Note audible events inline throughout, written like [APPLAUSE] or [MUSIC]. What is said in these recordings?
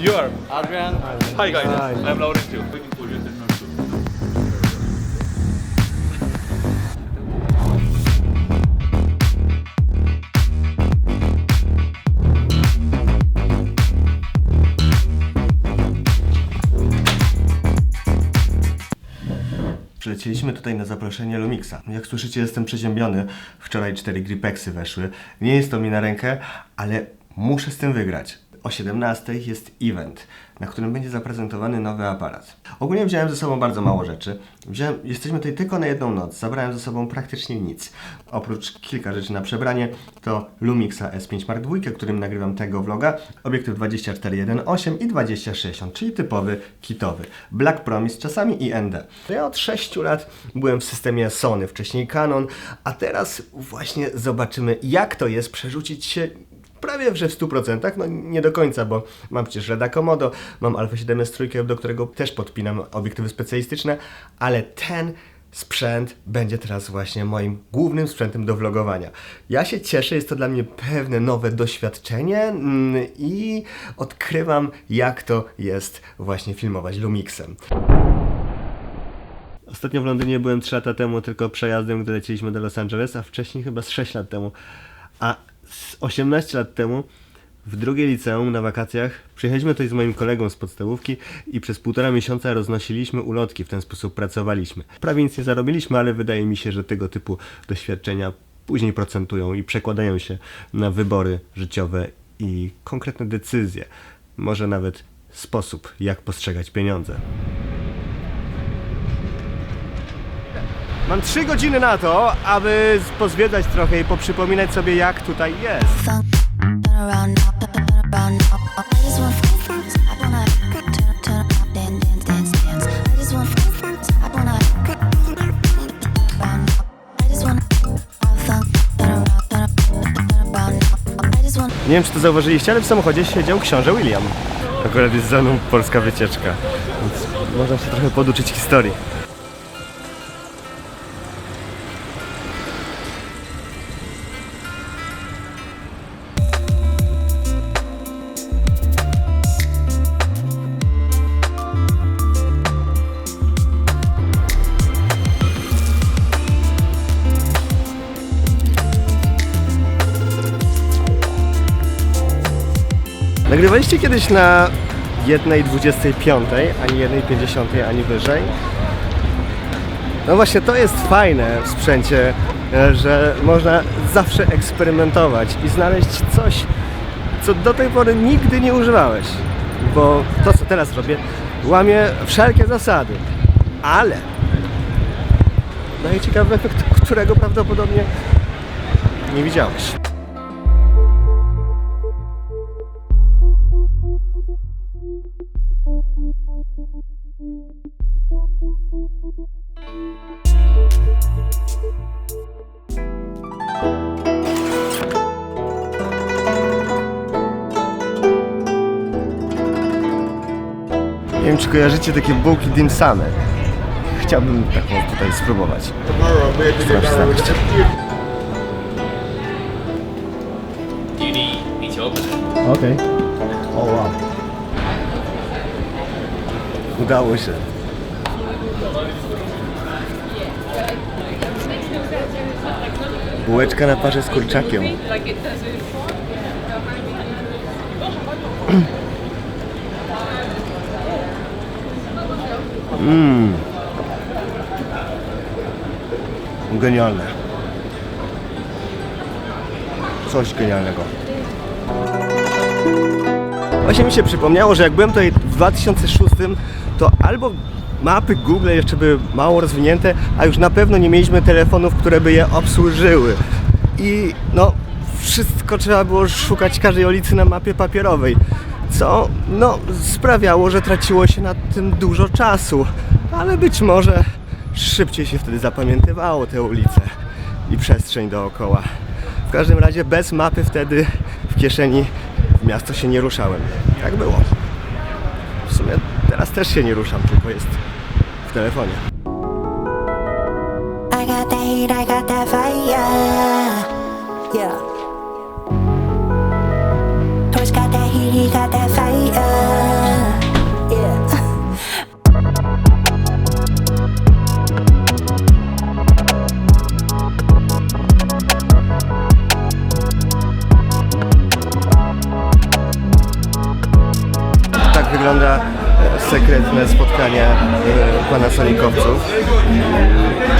You are. Adrian. Hi guys. Hi. I'm Lawrence too. Waiting for you. Przylecieliśmy tutaj na zaproszenie Lumixa. Jak słyszycie, jestem przeziębiony. Wczoraj cztery gripexy weszły. Nie jest to mi na rękę, ale muszę z tym wygrać. O 17 jest event, na którym będzie zaprezentowany nowy aparat. Ogólnie wziąłem ze sobą bardzo mało rzeczy. Wziąłem, jesteśmy tutaj tylko na jedną noc. Zabrałem ze sobą praktycznie nic. Oprócz kilka rzeczy na przebranie, to Lumixa S5 Mark II, którym nagrywam tego vloga, obiektyw 2418 i 2060, czyli typowy kitowy. Black Promise, czasami i ND. Ja od 6 lat byłem w systemie Sony, wcześniej Canon, a teraz właśnie zobaczymy, jak to jest przerzucić się prawie że w 100%, no nie do końca, bo mam przecież Reda Komodo, mam Alpha 7S trójkę, do którego też podpinam obiektywy specjalistyczne, ale ten sprzęt będzie teraz właśnie moim głównym sprzętem do vlogowania. Ja się cieszę, jest to dla mnie pewne nowe doświadczenie mm, i odkrywam jak to jest właśnie filmować Lumixem. Ostatnio w Londynie byłem 3 lata temu tylko przejazdem, gdy lecieliśmy do Los Angeles, a wcześniej chyba z 6 lat temu. A 18 lat temu w drugie liceum na wakacjach przyjechaliśmy tutaj z moim kolegą z podstawówki i przez półtora miesiąca roznosiliśmy ulotki, w ten sposób pracowaliśmy. Prawie nic nie zarobiliśmy, ale wydaje mi się, że tego typu doświadczenia później procentują i przekładają się na wybory życiowe i konkretne decyzje. Może nawet sposób, jak postrzegać pieniądze. Mam trzy godziny na to, aby pozwiedzać trochę i poprzypominać sobie, jak tutaj jest. Nie wiem, czy to zauważyliście, ale w samochodzie siedział książę William. Akurat jest za mną polska wycieczka, więc można się trochę poduczyć historii. Nagrywaliście kiedyś na jednej 25, ani jednej 50, ani wyżej? No właśnie to jest fajne w sprzęcie, e, że można zawsze eksperymentować i znaleźć coś, co do tej pory nigdy nie używałeś. Bo to, co teraz robię, łamie wszelkie zasady. Ale daje ciekawy efekt, którego prawdopodobnie nie widziałeś. Nie wiem, czy kojarzycie takie bułki dim same. Chciałbym taką tutaj spróbować. Okej. O wow. Udało się. Bułeczka na parze z kurczakiem. Mmm. Genialne. Coś genialnego. Właśnie mi się przypomniało, że jak byłem tutaj w 2006, to albo mapy Google jeszcze były mało rozwinięte, a już na pewno nie mieliśmy telefonów, które by je obsłużyły. I no, wszystko trzeba było szukać każdej ulicy na mapie papierowej, co no, sprawiało, że traciło się na tym dużo czasu, ale być może szybciej się wtedy zapamiętywało te ulice i przestrzeń dookoła. W każdym razie bez mapy wtedy w kieszeni w miasto się nie ruszałem. Tak było. W sumie teraz też się nie ruszam, tylko jest w telefonie. I got that heat, I got that fire. Yeah. Panasonicowców.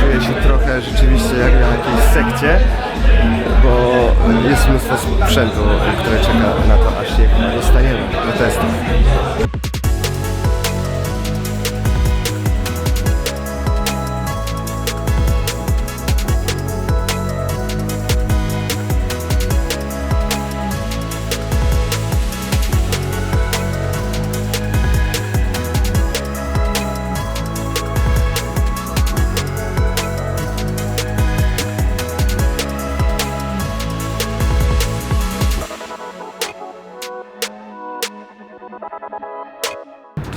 Czuję się trochę rzeczywiście jak na jakiejś sekcie, bo jest mnóstwo sprzętu, które czeka na to, aż się dostaniemy do testów.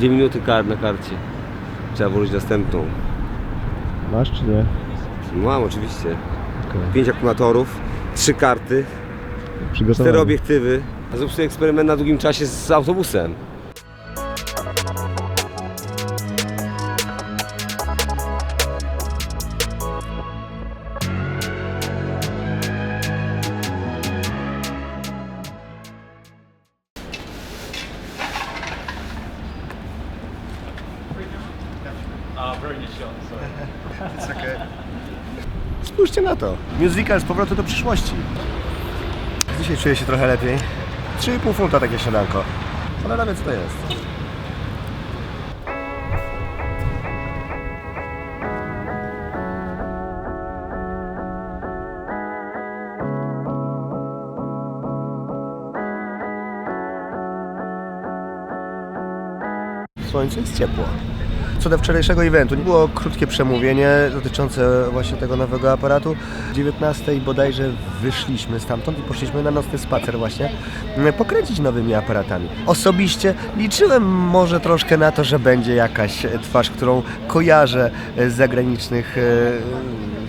Dwie minuty kart na karcie. Trzeba włożyć następną. Masz czy nie? Mam oczywiście. Pięć akumulatorów, trzy karty, cztery obiektywy. A zrób sobie eksperyment na długim czasie z autobusem. Spójrzcie na to. Musical z powrotu do przyszłości. Dzisiaj czuję się trochę lepiej. 3,5 funta takie śniadanko. Ale nawet co to jest. Słońce jest ciepło. Co do wczorajszego eventu, było krótkie przemówienie dotyczące właśnie tego nowego aparatu. O 19 bodajże wyszliśmy stamtąd i poszliśmy na nocny spacer właśnie pokręcić nowymi aparatami. Osobiście liczyłem może troszkę na to, że będzie jakaś twarz, którą kojarzę z zagranicznych e,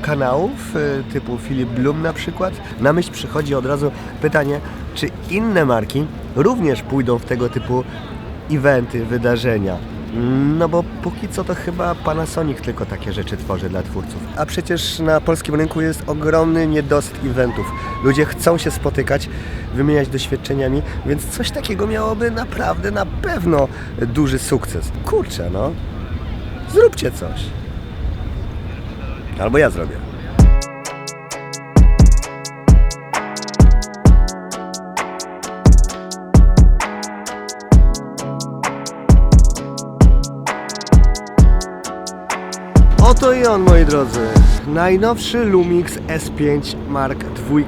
kanałów e, typu Philip Bloom na przykład. Na myśl przychodzi od razu pytanie, czy inne marki również pójdą w tego typu eventy, wydarzenia. No bo póki co to chyba Panasonic tylko takie rzeczy tworzy dla twórców. A przecież na polskim rynku jest ogromny niedosyt eventów. Ludzie chcą się spotykać, wymieniać doświadczeniami, więc coś takiego miałoby naprawdę na pewno duży sukces. Kurczę, no. Zróbcie coś. Albo ja zrobię. Oto i on, moi drodzy. Najnowszy Lumix S5 Mark II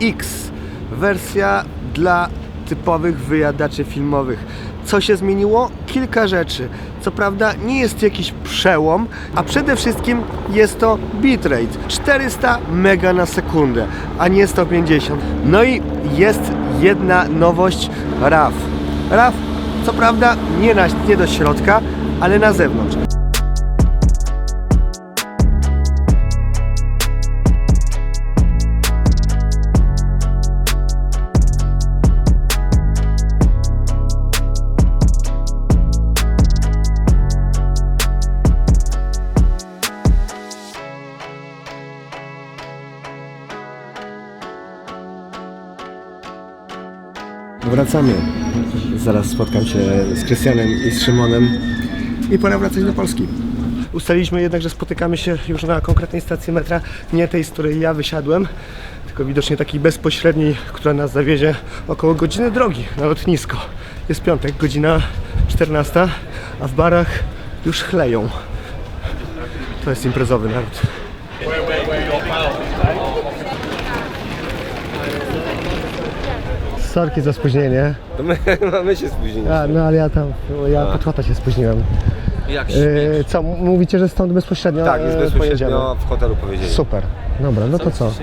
X. Wersja dla typowych wyjadaczy filmowych. Co się zmieniło? Kilka rzeczy. Co prawda nie jest jakiś przełom, a przede wszystkim jest to bitrate 400 mega na sekundę, a nie 150. No i jest jedna nowość RAW. RAW co prawda nie, na, nie do środka, ale na zewnątrz. Wracamy. Zaraz spotkam się z Krystianem i z Szymonem i pora wracać do Polski. Ustaliliśmy jednak, że spotykamy się już na konkretnej stacji metra, nie tej, z której ja wysiadłem, tylko widocznie takiej bezpośredniej, która nas zawiezie około godziny drogi na lotnisko. Jest piątek, godzina 14, a w barach już chleją. To jest imprezowy naród. Sorki za spóźnienie. To my, [LAUGHS] my się spóźniliśmy. A, no ale ja tam, ja pod kota się spóźniłem. Jak Yy, co, m- mówicie, że stąd bezpośrednio Tak, jest e, bezpośrednio pojedziemy? w hotelu powiedzieli. Super, dobra, no to co? się-